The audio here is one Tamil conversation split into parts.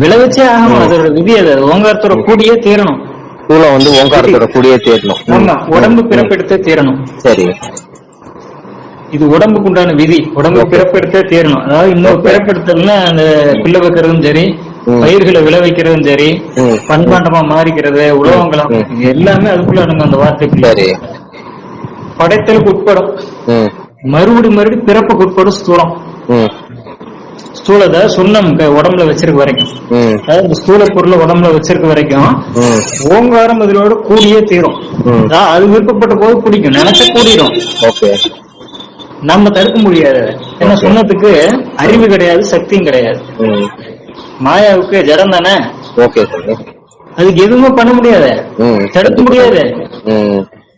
விளைவிச்சே ஆகணும் அதோட விதி அது. ஓங்காரத்தோட கூடியே தீரணும். ஸ்தூலம் வந்து ஓங்காரத்தோட கூடியே தேடணும் ம். ஆமா உடம்பு. பிறப்பெடுத்தே தீரணும். சரி. இது உடம்புக்கு உண்டான விதி. உடம்பு. பிறப்பெடுத்தே தீரணும். அதாவது இன்னொரு. பிறப்பெடுத்தல்னா அந்த பிள்ளை வைக்கிறதும் சரி. பயிர்களை விளைவிக்கிறதும் சரி. பண்பாண்டமா மாறிக்கிறது. இது எல்லாமே அதுக்குள்ள அடங்கும் அந்த வார்த்தைக்குள்ள படைத்தலுக்கு உட்படும். மறுபடி மறுபடி பிறப்புக்கு உட்படும் ஸ்தூலம். ம் ஸ்தூலத்தை சுண்ணம் உடம்புல வச்சிருக்க வரைக்கும். அதாவது இந்த ஸ்தூல பொருளை உடம்புல வச்சிருக்க வரைக்கும் ஓங்காரம் இதனோட கூடியே தீரும். அது விருப்பப்பட்ட போது பிடிக்கும் நினைச்ச கூடிடும் நம்ம தடுக்க முடியாது. ஏன்னா. சொன்னதுக்கு அறிவு கிடையாது சக்தியும் கிடையாது. மாயாவுக்கு ஜடம் தானே? அதுக்கு எதுவுமே பண்ண முடியாது. தடுக்க முடியாது.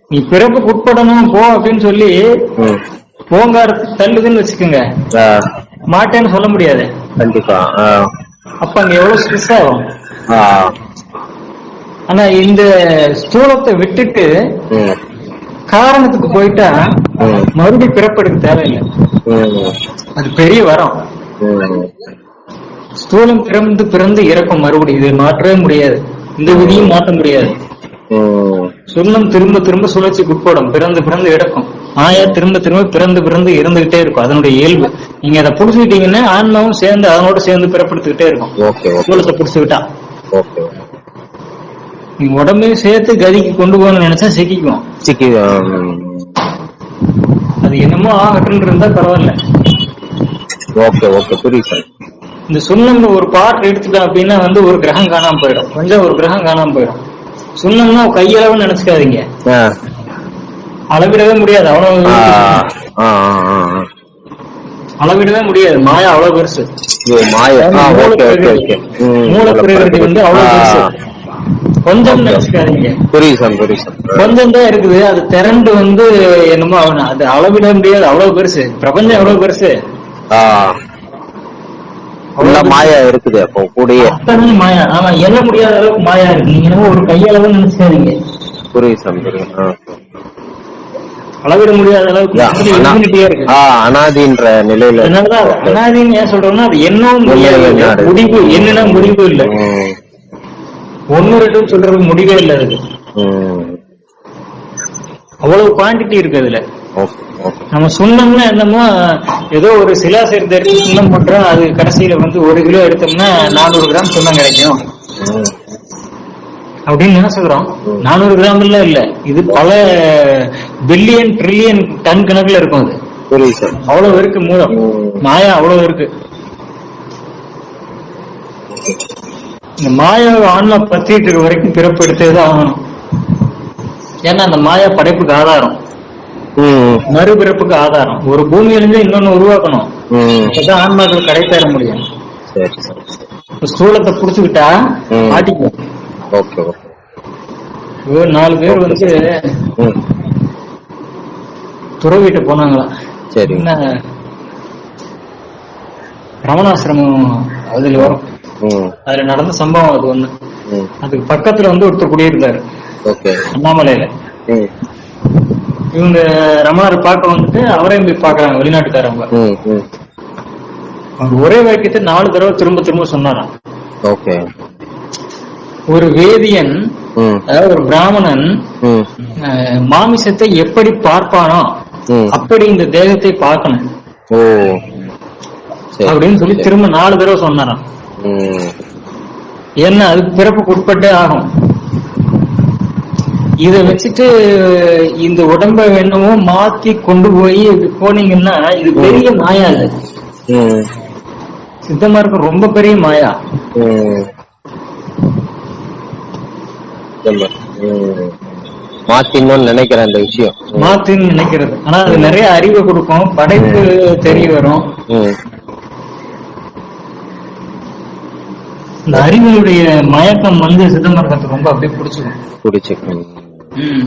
நீ பிறப்புக்கு உட்படணும் போ அப்படின்னு சொல்லி ஓங்காரத்துக்கு தள்ளுதுன்னு வச்சுக்கோங்க. மாட்டேன்னு சொல்ல முடியாது. கண்டிப்பா. அப்ப அங்க எவ்வளவு ஸ்ட்ரெஸ் ஆகும் ஆனா இந்த ஸ்தூலத்தை விட்டுட்டு காரணத்துக்கு போயிட்டா ம். மறுபடியும் பிறப்பெடுக்க தேவையில்லை. அது பெரிய வரம். ஸ்தூலம் பிறந்து பிறந்து இறக்கும் மறுபடியும் இது மாற்றவே முடியாது. இந்த விதியும் மாற்ற முடியாது. ம். சுண்ணம் திரும்ப திரும்ப சுழற்சிக்கு உட்படும். பிறந்து பிறந்து இறக்கும். ஆயா திரும்ப திரும்ப பிறந்து பிறந்து இருந்துகிட்டே இருக்கும். அதனுடைய இயல்பு. நீங்க அதை புடிச்சுக்கிட்டீங்கன்னா ஆன்மாவும் சேர்ந்து அதனோட சேர்ந்து பிறப்படுத்திக்கிட்டே இருக்கும். ஸ்தூலத்தை புடிச்சுக்கிட்டா நீங்க உடம்பையும் சேர்த்து கதிக்கு கொண்டு போகணும்னு நினைச்சா சிக்கிக்கும் சிக்கி. அது என்னமோ ஆகட்டும்னு இருந்தா பரவாயில்ல. Okay okay. புரியுது சார். இந்த சுண்ணம்ல ஒரு பார்ட் எடுத்துட்டோம் அப்படின்னா வந்து ஒரு கிரகம் காணாம போயிடும். கொஞ்சம் ஒரு கிரகம் காணாம போயிடும். சுண்ணம்னா கையளவு நினைச்சுக்காதீங்க. அளவிடவே முடியாது. அவ்வளவு அளவிடவே முடியாது. மாயா அவ்வளவு பெருசு. மாய. மூல பிரகிருதி வந்து அவ்வளவு பெருசு. கொஞ்சம் கொஞ்சம் தான் இருக்குது. அது திரண்டு வந்து என்னமோ அவன அது அளவிட முடியாது. அவ்வளவு பெருசு. பிரபஞ்சம் எவ்வளவு பெருசு. மாயா இருக்குது அப்போ கூடயே. அத்தனை மாயா. ஆமா எண்ண முடியாத அளவுக்கு மாயா இருக்கு. நீங்க என்னமோ ஒரு கையளவு நினைச்சுக்காதீங்க. புரியுது சார். அளவிட முடியாத அளவுக்கு அனாதின்ற நிலையில அதனாலதான் அனாதின்னு ஏன் சொல்றோம்னா அது என்னது? முடிவு என்னன்னா முடிவு இல்ல. ஒன்னு ரெண்டுன்னு சொல்றதுக்கு முடிவே இல்ல அதுக்கு. அவ்வளவு குவாண்டிட்டி இருக்கு அதுல. நம்ம சுண்ணம்னா என்னமோ ஏதோ ஒரு சிலா சேர்த்து எடுத்து சுண்ணம் பண்றோம் அது கடைசியில வந்து ஒரு கிலோ எடுத்தோம்னா நானூறு கிராம் சுண்ணம் கிடைக்கும். அப்படின்னு நினைச்சுக்கிறோம் நானூறு கிராம் இல்ல இல்ல. இது பல பில்லியன் ட்ரில்லியன் டன் கணக்குல இருக்கும் அது. அவ்வளவு இருக்கு மூலம். மாயா அவ்வளவு இருக்கு. இந்த மாயா ஆன்மா பத்திட்டு இருக்க வரைக்கும் பிறப்பு எடுத்தேதான் ஆகணும். ஏன்னா அந்த மாயா படைப்புக்கு ஆதாரம். மறுபிறப்புக்கு ஆதாரம். ஒரு பூமியிலிருந்து இன்னொன்னு உருவாக்கணும். அப்பதான் ஆன்மாக்கள் கடை தேர முடியும் ஸ்தூலத்தை புடிச்சுக்கிட்டா. மாட்டிக்கும் நாலு பேர் வந்து துறவிட்டு போனாங்களாம் சரி. ரமணாசிரமம் அதுல வரும். அதுல நடந்த சம்பவம் அது ஒண்ணு. அதுக்கு பக்கத்துல வந்து ஒருத்தர் குடியிருந்தாரு. ஓகே. அண்ணாமலையில. இவங்க ரமணரை பார்க்க வந்துட்டு அவரையும் போய் பாக்குறாங்க ம். அவர் ஒரே வாக்கியத்தை நாலு தடவை திரும்ப திரும்ப சொன்னாராம். ஓகே. ஒரு வேதியன் அதாவது ஒரு பிராமணன் மாமிசத்தை எப்படி பார்ப்பானோ அப்படி இந்த தேகத்தை பார்க்கணும். அப்படின்னு சொல்லி திரும்ப நாலு தடவை சொன்னாராம். ஏன்னா அதுக்கு பிறப்புக்கு உட்பட்டே ஆகும். இத வச்சுட்டு இந்த உடம்ப என்னமோ மாத்தி கொண்டு போய் போனீங்கன்னா இது பெரிய மாயா இது ம். சித்தமா இருக்க ரொம்ப பெரிய மாயா. ம் சொல்ல. ம். மாத்திடணும்னு நினைக்கிறேன் அந்த விஷயம். மாத்துன்னு நினைக்கிறது ஆனா அது நிறைய அறிவை கொடுக்கும் படைப்பு தெரிய வரும் இந்த அறிவினுடைய மயக்கம் வந்து சிதம்பரத்துக்கு ரொம்ப அப்படியே பிடிச்சிக்கும் பிடிச்சிக்கணும் ம்.